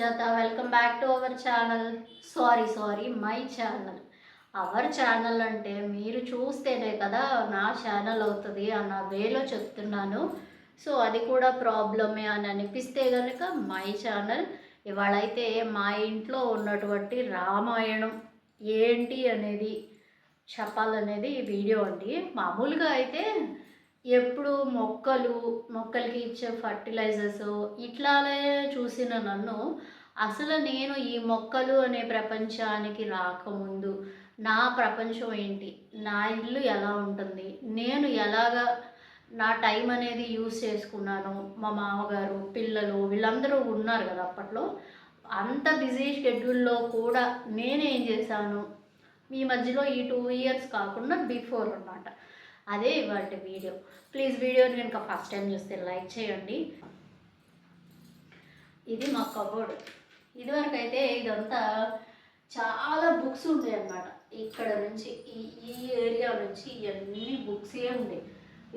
Sujatha welcome back to our channel sorry sorry my channel our channel అంటే మీరు చూస్తేనే కదా నా ఛానల్ అవుతుంది అన్న వేలో చెప్తున్నాను. సో అది కూడా ప్రాబ్లమే అని అనిపిస్తే కనుక మై ఛానల్ ఇవాళైతే మా ఇంట్లో ఉన్నటువంటి రామాయణం ఏంటి అనేది చెప్పాలనేది ఈ వీడియో అండి. మామూలుగా అయితే ఎప్పుడు మొక్కలు మొక్కలకి ఇచ్చే ఫర్టిలైజర్స్ ఇట్లానే చూసిన నన్ను అసలు నేను ఈ మొక్కలు అనే ప్రపంచానికి రాకముందు నా ప్రపంచం ఏంటి? నా ఇల్లు ఎలా ఉంటుంది? నేను ఎలాగా నా టైం అనేది యూస్ చేసుకున్నాను? మా మామగారు పిల్లలు వీళ్ళందరూ ఉన్నారు కదా అప్పట్లో. అంత బిజీ షెడ్యూల్లో కూడా నేనేం చేశాను? ఈ మధ్యలో ఈ టూ ఇయర్స్ కాకుండా బిఫోర్ అన్నమాట. అదే ఇవాళ వీడియో. ప్లీజ్ వీడియోని కనుక ఫస్ట్ టైం చూస్తే లైక్ చేయండి. ఇది మా కబోర్డ్. ఇదివరకు అయితే ఇదంతా చాలా బుక్స్ ఉంటాయి అన్నమాట ఇక్కడ నుంచి ఈ ఈ ఏరియా నుంచి ఇవన్నీ బుక్సే ఉండేవి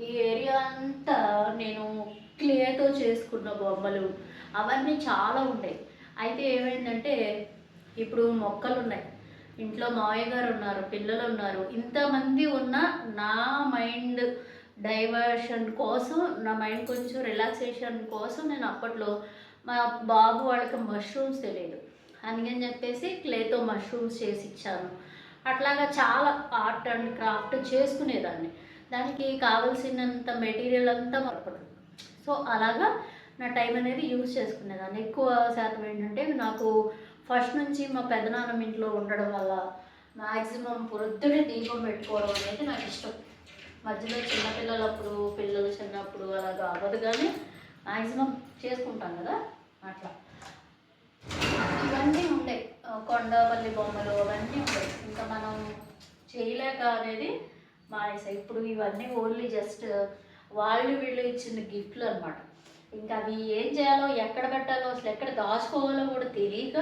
ఈ ఏరియా అంతా నేను క్లేతో చేసుకున్న బొమ్మలు. అవన్నీ చాలా ఉంటాయి అయితే ఏమైందంటే ఇప్పుడు మొక్కలు ఉన్నాయి ఇంట్లో మావయ్య గారు ఉన్నారు పిల్లలు ఉన్నారు. ఇంతమంది ఉన్న నా మైండ్ డైవర్షన్ కోసం నా మైండ్ కొంచెం రిలాక్సేషన్ కోసం నేను అప్పట్లో మా బాబు వాళ్ళకి మష్రూమ్స్ తెలియదు. అందుకని చెప్పేసి క్లేతో మష్రూమ్స్ చేసి ఇచ్చాను. అట్లాగా చాలా ఆర్ట్ అండ్ క్రాఫ్ట్ చేసుకునేదాన్ని. దానికి కావలసినంత మెటీరియల్ అంతా అప్పుడు సో అలాగా నా టైం అనేది యూజ్ చేసుకునేదాన్ని. ఎక్కువ శాతం ఏంటంటే నాకు ఫస్ట్ నుంచి మా పెదనాన్నమ్మ ఇంట్లో ఉండడం వల్ల మ్యాక్సిమం పొద్దునే దీపం పెట్టుకోవడం అనేది నాకు ఇష్టం. మధ్యలో చిన్నపిల్లలప్పుడు పిల్లలు చిన్నప్పుడు అలాగా అవ్వదు కానీ మ్యాక్సిమం చేసుకుంటాం కదా అట్లా. ఇవన్నీ ఉండే. కొండపల్లి బొమ్మలు అవన్నీ ఉంటాయి ఇంకా మనం చేయలేక అనేది మానేసా. ఇప్పుడు ఇవన్నీ ఓన్లీ జస్ట్ వాళ్ళు వీళ్ళు ఇచ్చిన గిఫ్ట్లు అనమాట ఇంకా అవి ఏం చేయాలో ఎక్కడ పెట్టాలో అసలు ఎక్కడ దాచుకోవాలో కూడా తెలియక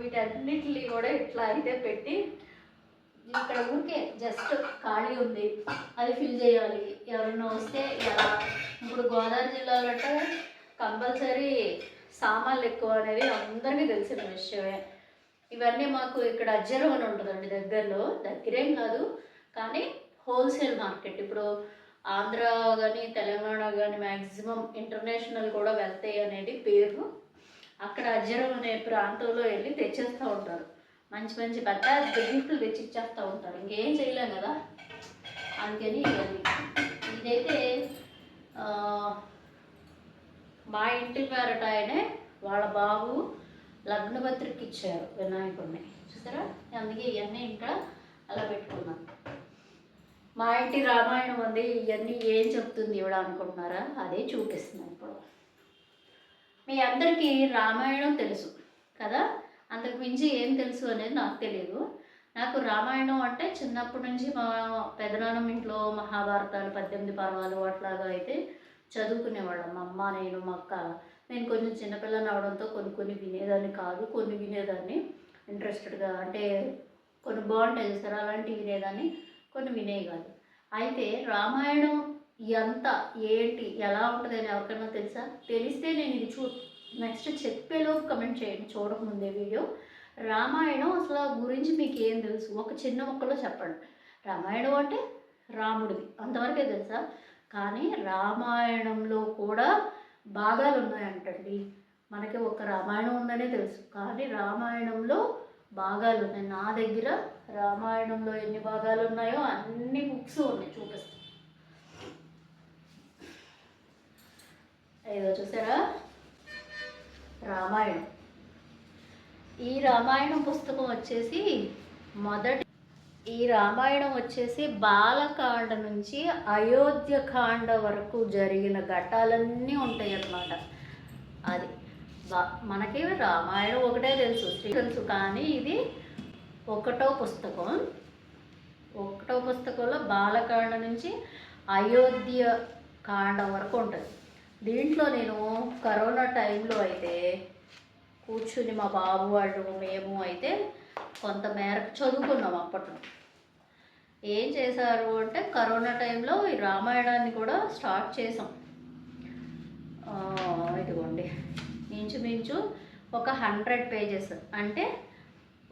వీటన్నిటిని కూడా ఇట్లా అయితే పెట్టి ఇక్కడ ఊరికే జస్ట్ ఖాళీ ఉంది. అది ఫిల్ చేయాలి. ఎవరన్నా వస్తే ఎలా? ఇప్పుడు గోదావరి జిల్లాలో అంటే కంపల్సరీ సామాన్లు ఎక్కువ అనేది అందరికీ తెలిసిన విషయమే. ఇవన్నీ మాకు ఇక్కడ అజ్జరం అని ఉంటుందండి దగ్గరలో. దగ్గరేం కాదు. కానీ హోల్సేల్ మార్కెట్ ఇప్పుడు ఆంధ్ర కానీ తెలంగాణ కానీ మ్యాక్సిమం ఇంటర్నేషనల్ కూడా వెళ్తాయి అనేది పేరు. అక్కడ అజ్జరం అనే ప్రాంతంలో వెళ్ళి తెచ్చేస్తూ ఉంటారు. మంచి మంచి పెద్ద గిఫ్ట్లు తెచ్చిచ్చేస్తూ ఉంటారు. ఇంకేం చేయలేం కదా? అందుకని ఇవన్నీ. ఇదైతే మా ఇంటి పేరట ఆయనే వాళ్ళ బాబు లగ్నపత్రిక ఇచ్చారు వినాయకుడిని. చూసారా? అందుకే ఇవన్నీ ఇంకా అలా పెట్టుకున్నాను మా ఇంటి రామాయణం ఉంది ఇవన్నీ ఏం చెప్తుంది ఇవిడ అనుకుంటున్నారా? అదే చూపిస్తున్నాను ఇప్పుడు. మీ అందరికీ రామాయణం తెలుసు కదా? అంతకు మించి ఏం తెలుసు అనేది నాకు తెలియదు. నాకు రామాయణం అంటే చిన్నప్పటి నుంచి మా పెదనాన్నం ఇంట్లో మహాభారతాలు పద్దెనిమిది పర్వాలు అట్లాగా అయితే చదువుకునేవాళ్ళం. మా అమ్మ నేను మా అక్క. నేను కొంచెం చిన్నపిల్లని అవడంతో కొన్ని కొన్ని వినేదాన్ని కాదు కొన్ని వినేదాన్ని ఇంట్రెస్టెడ్గా అంటే కొన్ని బాగుంటాయి చూసారా? అలాంటివి వినేదాన్ని. కొన్ని వినేవి కాదు. అయితే రామాయణం ఎంత ఏంటి ఎలా ఉంటుంది అని ఎవరికైనా తెలుసా? తెలిస్తే నేను ఇది చూ నెక్స్ట్ చెప్పేలోపు కమెంట్ చేయండి చూడకముందే వీడియో. రామాయణం అసలు గురించి మీకు ఏం తెలుసు? ఒక చిన్న మొక్కలో చెప్పండి. రామాయణం అంటే రాముడిది. అంతవరకే తెలుసా? కానీ రామాయణంలో కూడా భాగాలు ఉన్నాయంటండి మనకి ఒక రామాయణం ఉందనే తెలుసు. కానీ రామాయణంలో భాగాలు ఉన్నాయి. నా దగ్గర రామాయణంలో ఎన్ని భాగాలు ఉన్నాయో అన్ని బుక్స్ ఉన్నాయి. చూపిస్తాను ఏదో చూసారా? రామాయణం. ఈ రామాయణం పుస్తకం వచ్చేసి మొదటి ఈ రామాయణం వచ్చేసి బాలకాండ నుంచి అయోధ్య కాండ వరకు జరిగిన ఘట్టాలన్నీ ఉంటాయి అన్నమాట అది మనకి రామాయణం ఒకటే తెలుసు శ్రీ తెలుసు. కానీ ఇది ఒకటో పుస్తకం. ఒకటో పుస్తకంలో బాలకాండ నుంచి అయోధ్య కాండ వరకు ఉంటుంది. దీంట్లో నేను కరోనా టైంలో అయితే కూర్చుని మా బాబు వాళ్ళు మేము అయితే కొంత మేరకు చదువుకున్నాం అప్పట్లో. ఏం చేశారు అంటే కరోనా టైంలో ఈ రామాయణాన్ని కూడా స్టార్ట్ చేసాం ఇదిగోండి. ఇంచుమించు ఒక హండ్రెడ్ పేజెస్ అంటే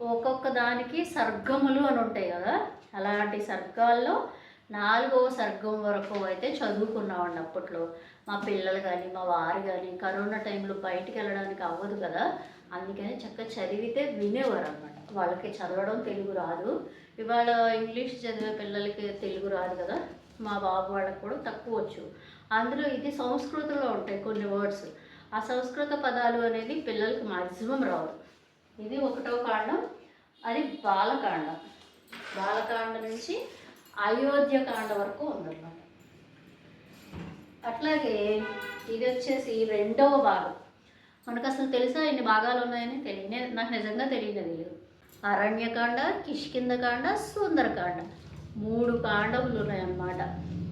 ఒక్కొక్క దానికి సర్గములు అని ఉంటాయి కదా. అలాంటి సర్గాల్లో నాలుగవ సర్గం వరకు అయితే చదువుకున్నామండి అప్పట్లో. మా పిల్లలు కానీ మా వారు కానీ కరోనా టైంలో బయటికి వెళ్ళడానికి అవ్వదు కదా. అందుకని చక్కగా చదివితే వినేవారు అనమాట వాళ్ళకి చదవడం తెలుగు రాదు. ఇవాళ ఇంగ్లీష్ చదివే పిల్లలకి తెలుగు రాదు కదా. మా బాబు వాళ్ళకి కూడా తక్కువ వచ్చు. అందులో ఇది సంస్కృతంలో ఉంటాయి కొన్ని వర్డ్స్. ఆ సంస్కృత పదాలు అనేది పిల్లలకి మ్యాక్సిమం రావు. ఇది ఒకటో కాండం అది బాలకాండం. బాలకాండ నుంచి అయోధ్య కాండ వరకు ఉందన్నమాట. అట్లాగే ఇది వచ్చేసి రెండవ భాగం. మనకు అసలు తెలుసా ఎన్ని భాగాలు ఉన్నాయని? తెలియనే నాకు నిజంగా తెలియదు లేదు. అరణ్యకాండ కిష్కిందకాండ సుందరకాండ. మూడు కాండములు ఉన్నాయన్నమాట.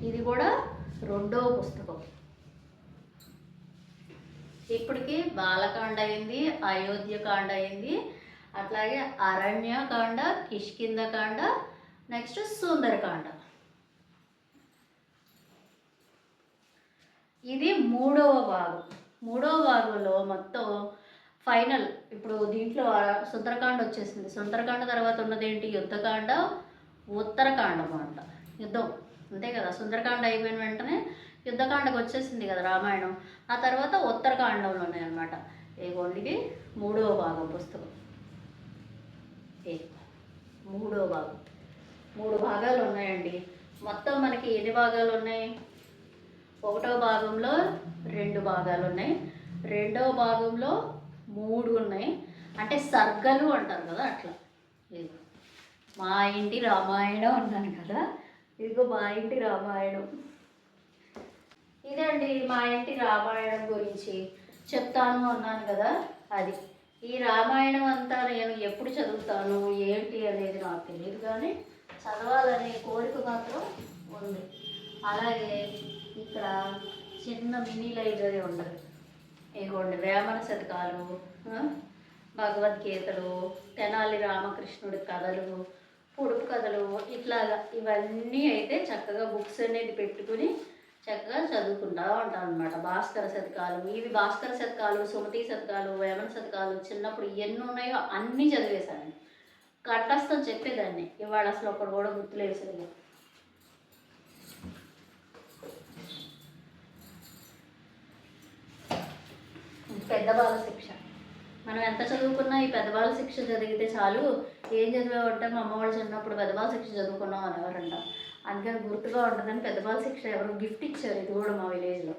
ఇది కూడా రెండవ పుస్తకం. ఇప్పటికి బాలకాండ అయింది అయోధ్యకాండ అయింది అట్లాగే అరణ్యకాండ కిష్కిందకాండ నెక్స్ట్ సుందరకాండ. ఇది మూడవ భాగం మూడవ భాగంలో మొత్తం ఫైనల్. ఇప్పుడు దీంట్లో సుందరకాండ వచ్చేసింది. సుందరకాండ తర్వాత ఉన్నది ఏంటి యుద్ధకాండ ఉత్తరకాండం అంట. యుద్ధం. అంతే కదా? సుందరకాండ అయిపోయిన వెంటనే యుద్ధకాండకు వచ్చేసింది కదా రామాయణం. ఆ తర్వాత ఉత్తరకాండంలో ఉన్నాయన్నమాట. ఇదిగోండి ఇది మూడవ భాగం పుస్తకం. ఏ? మూడో భాగం. మూడు భాగాలు ఉన్నాయండి. మొత్తం మనకి ఎన్ని భాగాలు ఉన్నాయి? ఒకటో భాగంలో రెండు భాగాలు ఉన్నాయి. రెండవ భాగంలో మూడు ఉన్నాయి. అంటే సర్గలు అంటారు కదా అట్లా. ఇది మా ఇంటి రామాయణం అన్నాను కదా. ఇదిగో మా ఇంటి రామాయణం. ఇదండి మా ఇంటి రామాయణం గురించి చెప్తాను అన్నాను కదా అది. ఈ రామాయణం అంతా నేను ఎప్పుడు చదువుతాను ఏంటి అనేది నాకు తెలియదు కానీ చదవాలనే కోరిక మాత్రం ఉంది. అలాగే ఇక్కడ చిన్న మినీ లైబ్రరీ ఉండదు ఇదిగోండి వేమన శతకాలు భగవద్గీతలు తెనాలి రామకృష్ణుడి కథలు పొడుపు కథలు ఇట్లాగా ఇవన్నీ అయితే చక్కగా బుక్స్ అనేది పెట్టుకుని చక్కగా చదువుకుంటా ఉంటాను అనమాట భాస్కర శతకాలు ఇవి భాస్కర శతకాలు సుమతి శతకాలు వేమన శతకాలు చిన్నప్పుడు ఎన్ని ఉన్నాయో అన్నీ చదివేశాను కట్టస్థం చెప్పేదాన్ని. ఇవాళ అసలు ఒకటి కూడా గుర్తులేదు సరిగ్గా. పెద్ద బాల శిక్ష. మనం ఎంత చదువుకున్నా ఈ పెద్ద బాల శిక్ష చదివితే చాలు. ఏం చదివామంటే మా అమ్మ వాళ్ళు చిన్నప్పుడు పెద్ద బాల శిక్ష చదువుకున్నాం అనేవారంట అందుకని గుర్తుగా ఉంటుందని పెద్ద బాల శిక్ష ఎవరు గిఫ్ట్ ఇచ్చారు ఇది కూడా మా విలేజ్లో.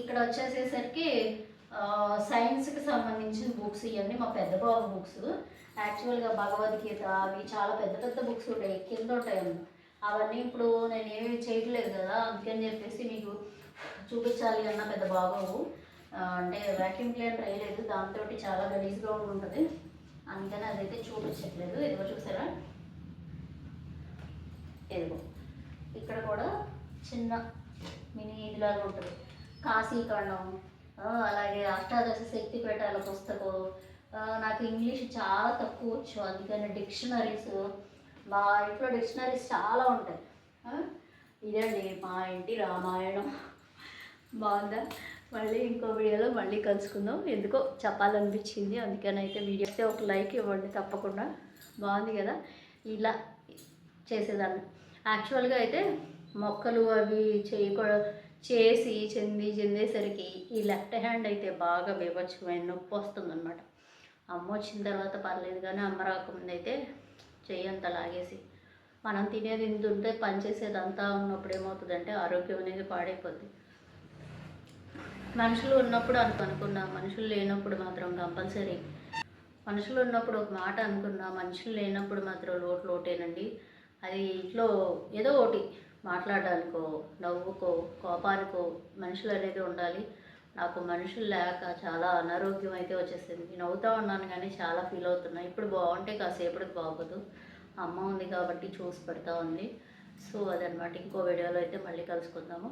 ఇక్కడ వచ్చేసేసరికి సైన్స్కి సంబంధించిన బుక్స్ ఇవన్నీ మా పెద్ద బాబు బుక్స్. యాక్చువల్గా భగవద్గీత అవి చాలా పెద్ద పెద్ద బుక్స్ ఉంటాయి కింద ఉంటాయి అవన్నీ ఇప్పుడు నేను ఏమీ చేయట్లేదు కదా అందుకని చెప్పేసి మీకు చూపించాలి అన్న పెద్ద బాగోవు. అంటే వ్యాక్యూమ్ క్లీనర్ వేయలేదు దాంతో చాలా గలీజ్గా ఉంటుంది అందుకని అదైతే చూపించట్లేదు. ఇదిగో చూసారా? ఇదిగో. ఇక్కడ కూడా చిన్న మినీ ఇదిలాగా ఉంటుంది. కాశీఖండం అలాగే అష్టాదశ శక్తి పెట్టాల పుస్తకం. నాకు ఇంగ్లీష్ చాలా తక్కువ వచ్చు. అందుకని డిక్షనరీస్ మా ఇంట్లో డిక్షనరీస్ చాలా ఉంటాయి. ఇదండి మా ఇంటి రామాయణం. బాగుందా? మళ్ళీ ఇంకో వీడియోలో మళ్ళీ కలుసుకుందాం. ఎందుకో చెప్పాలనిపించింది. అందుకని అయితే వీడియో అయితే ఒక లైక్ ఇవ్వండి తప్పకుండా. బాగుంది కదా? ఇలా చేసేదాన్ని. యాక్చువల్గా అయితే మొక్కలు అవి చేయకూడదు చేసి చెంది చెందేసరికి ఈ లెఫ్ట్ హ్యాండ్ అయితే బాగా బీభత్సమైన నొప్పి వస్తుందన్నమాట. అమ్మ వచ్చిన తర్వాత పర్లేదు కానీ అమ్మ రాకముందు అయితే చెయ్యంత లాగేసి మనం తినేది ఇంత ఉంటే పనిచేసేది అంతా ఉన్నప్పుడు ఏమవుతుందంటే ఆరోగ్యం అనేది పాడైపోద్ది. మనుషులు ఉన్నప్పుడు అనుకు అనుకున్నా మనుషులు లేనప్పుడు మాత్రం కంపల్సరీ. మనుషులు ఉన్నప్పుడు ఒక మాట అనుకున్నా మనుషులు లేనప్పుడు మాత్రం లోటు లోటేనండి. అది ఇంట్లో ఏదో ఒకటి మాట్లాడడానికో నవ్వుకో కోపానికో మనుషులు అనేది ఉండాలి. నాకు మనుషులు లేక చాలా అనారోగ్యం అయితే వచ్చేసింది. నేను అవుతా ఉన్నాను కానీ చాలా ఫీల్ అవుతున్నా. ఇప్పుడు బాగుంటే కాసేపటికి బాగోదు. అమ్మ ఉంది కాబట్టి చూసి పెడతా ఉంది. సో అదనమాట. ఇంకో వీడియోలో అయితే మళ్ళీ కలుసుకుందాము.